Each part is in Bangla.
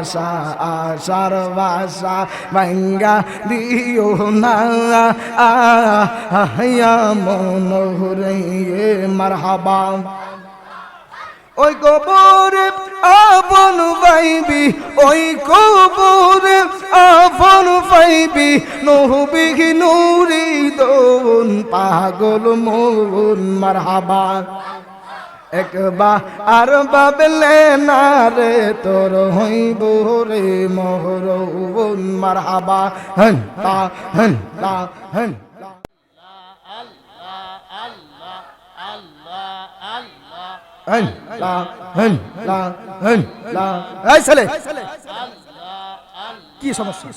আশা, আশার দিও না। আয়া মারহাবা। ওই কবরে আপন পাইবি, ওই কবরে আপন পাইবি নহবি নুরি দোন পাগল মন মারহাবা। একবার আর বাবলে না রে, তোর হইব রে মোহর মারহাবা। হন তা হন তা হন হন হন হন কি সমস্যা?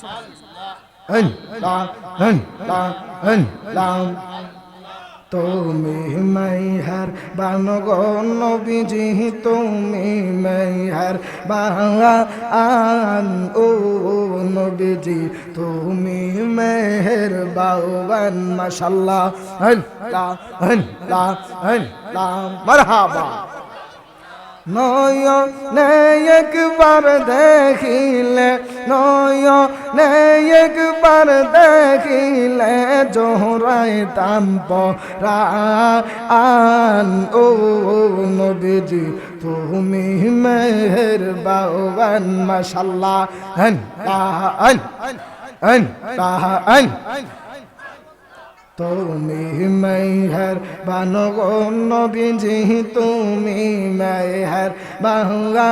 হন লা হন লা হন লা। তুমি মাইহার বানগণ বিজি তুমি মাইহার আন ও নবীজি, তুমি মেহের বাউবান মাশাল্লাহ হন লা হন লা হন লা মারহাবা। নয় নে একবার দেখিলে নয় নে একবার দেখিলে জোহরাই তাম্প আন ও নবীজি, তুমি মেহের বাউবান মাশাল্লাহ। হন হন হন হন। তুমি মেহর বানগণ বিজি তুমি মেহর বাহুয়া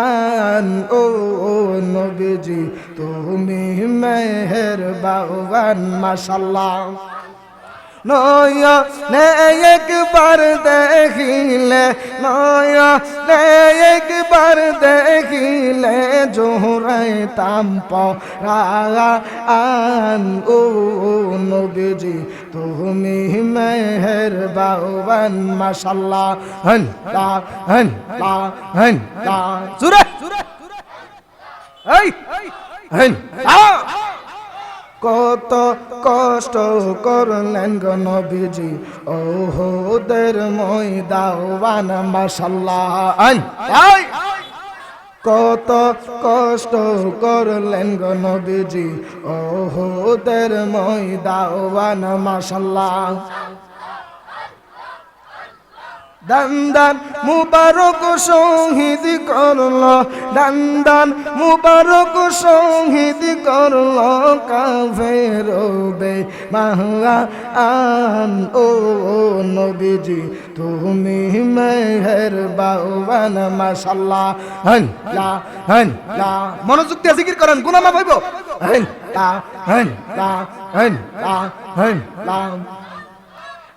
আন ও নবীজি, তুমি মেহর বাহুয়ান মাশাল্লাহ নয় নে একবার দেখিলে, নয় নে একবার দেখিলে জোহরাই তাম্প রাগা আন ও নবীজি তুমি মেহের বাউবান মাশাল্লাহ হন লা হন লা হন লা জুরে এই হন কত কষ্ট করলেন গো নবীজি। ও হোদের ময়দাওয়ান, মাশাল্লাহ আন আই কত কষ্ট করলেন গো নবীজি। ও তের ময়দাওয়ান দাওয়ান দান দান মুবারক শহীদ করল, দান দান মুবারক শহীদ করল কাফের বে মাহা আন, ও নবীজি তুমি মেহের বাউবান মাশাল্লাহ। হন, লা হন, লা। মনোযোগ দিয়ে জিকির করেন গুনামা ভাইব হন, লা হন লা হন লা হন, লা।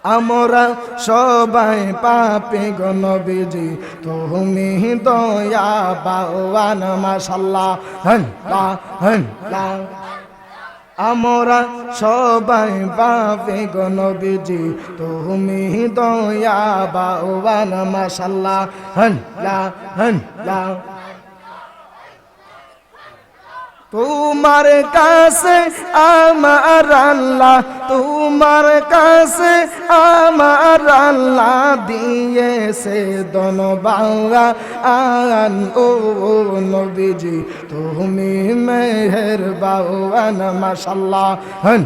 আমরা সবাই পাপে গণবিজি তুমি দয়া বাওয়ান মাশাল্লাহ হন আমরা সবাই পাপে গণবিজি তুমি দয়া বাওয়ান মাশাল্লাহ হন হন লা তোমার কাছে আমার আল্লাহ, তোমার কাছে আমার আল্লাহ দিয়েছে দন বাংলা। আন ও নবীজি, তুমি মেহের বাউয়ান মাশাল্লাহ। হন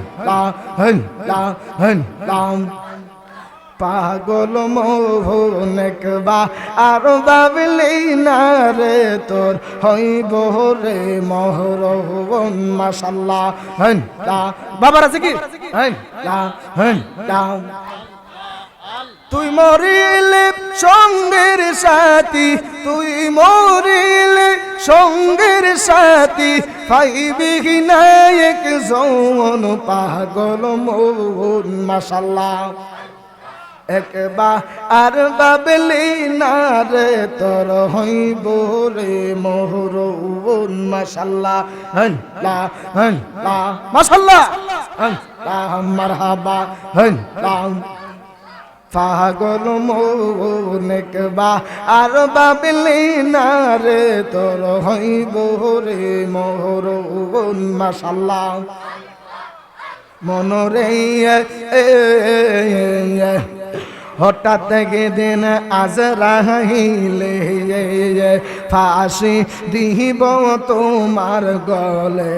হন হন লাম পাগল মোহনেকবা আর বাবলি না রে তোর হইব রে মোহর মাসাল্লাহ হন বাবার আছে কি? হন তুই মরিলে সঙ্গের সাথী, তুই মরিলে সঙ্গের সাথী, পাইবি নায়ক যৌন পাগল মোহন মাসাল্লাহ একবার আর বাবলি না রে, তোর হইব রে মোহর হন লা হন লা মাসাল্লাহ হন লা, মারহাবা। হন লা, পাগল মনেকবা আর বাবলি না রে, তোর হইব রে মোহর মাসাল্লাহ মনরে হঠাৎ দিন আজ রাহিলে ফাঁসি দিব তোমার গলে।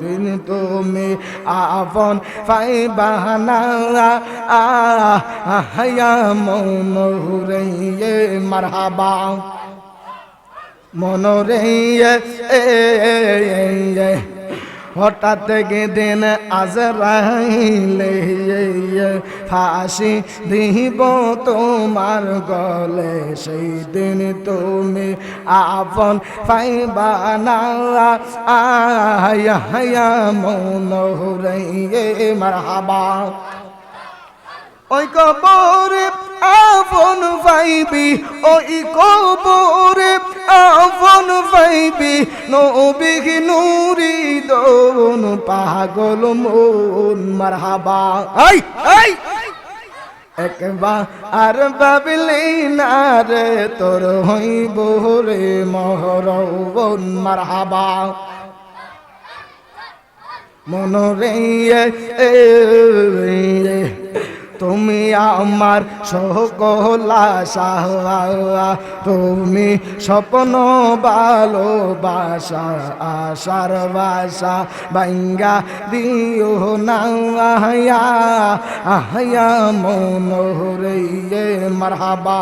দিন তুমি আপন পাইবা না। আহায়া মারহাবা। মনোরে এ হঠাৎ দিন আজ রাইলে ফাঁসি দিব তোমার গলে। সেই দিন তুমি আপন পাইবা না। আয়া মন রে মারহাবা। ওই কবরে আপন পাইবি ওই কবরে আপন পাইবি নবী নুরি দোন, পাগল মন, মারহাবা। আই আই একবার আর ভাবলি না রে, তোর হইব রে মহরবন, মারহাবা। মনরে তুমি আমার সকলা সাহা তুমি স্বপ্ন ভালোবাসা আশার বাসা বাইঙ্গা দিও না আহয়া আহয়া মনোরে মারহাবা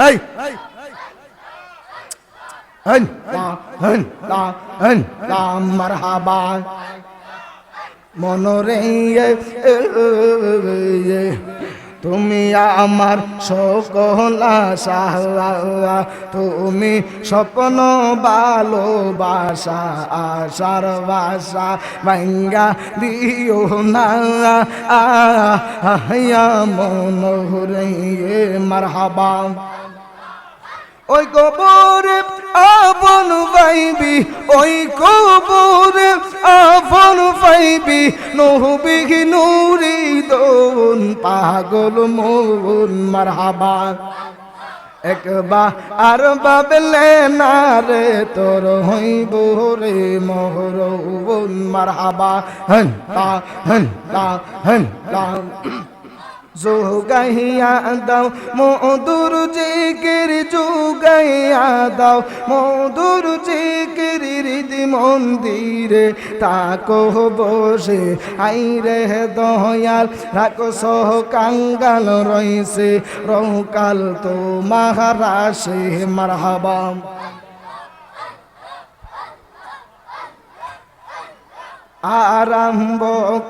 এই হন হন হন লা মারহাবা মনরে তুমি আমার সকলা সাহা তুমি স্বপ্ন ভালোবাসা, আশার বাসা ভাঙ্গা দিও না। আহয়া মনোরে মারহাবা। ওই কবরে আপন পাইবি, ওই কবরে আপন পাইবি। নহবি নুরি দোন, পাগল মন, মারহাবা। একবার আর বাবলে না রে, তোর হইব রে মোহর মারহাবা। হন তা হন তা হন তা যোগাইয়া দাও, মধুর জিকির যোগাইয়া দাও, মধুর জিকির হৃদি মন্দিরে তাকো বসে, আইরে দয়াল, রাখো সহ কাঙ্গাল রইছে রৌকাল তো মহারাশে মারহাবা। আরম্ভ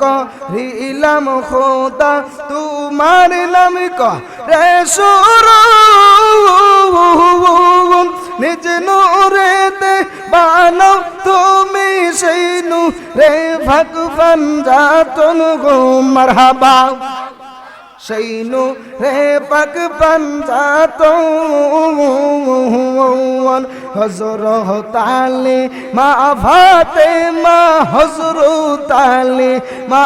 করিলাম খোদা, তোমার নাম রে সুর নিজ নুরেতে বানাও তুমি সেই নু রে ভগবান যাতন গো, মারহাবা। সেই নু রে পাক পাঞ্জাত হজর তালে মা ফাতে মা হজর তালে মা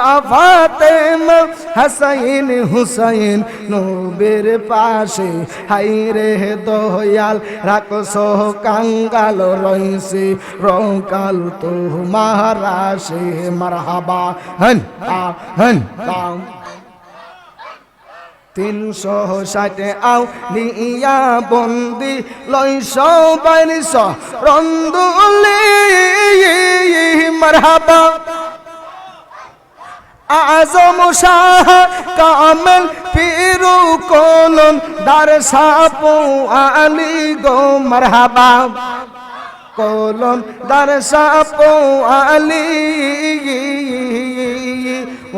মা হাসাইন হুসাইন, নবের পাশে হাই রে দয়াল রাকস কাঙ্গাল রইছে রকাল তো মহারাশে মারহাবা হন হন। তিনশো ষাটে আও লিয়া বন্দি লইশ বাইশ রন্দুলি মারহাবা। আজম শাহ কামেল পিরু কলন দার সাপু আলি গো মারহাবা। কলন দার সাপু আলি।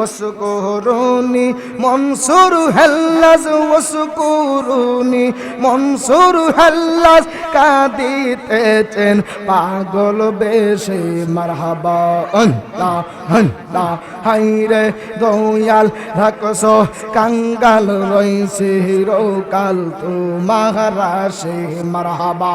ওসকুরুনি, মনসুর হেল্লাস ওসকুরুনি, মনসুর হেল্লাস কাঁদিতেছেন পাগল বেশে। মারহাবা অন্তা অন্তা হাইরে দয়াল রাকস কাঙ্গাল রইছে হিরোকাল তো মহারাশে মারহাবা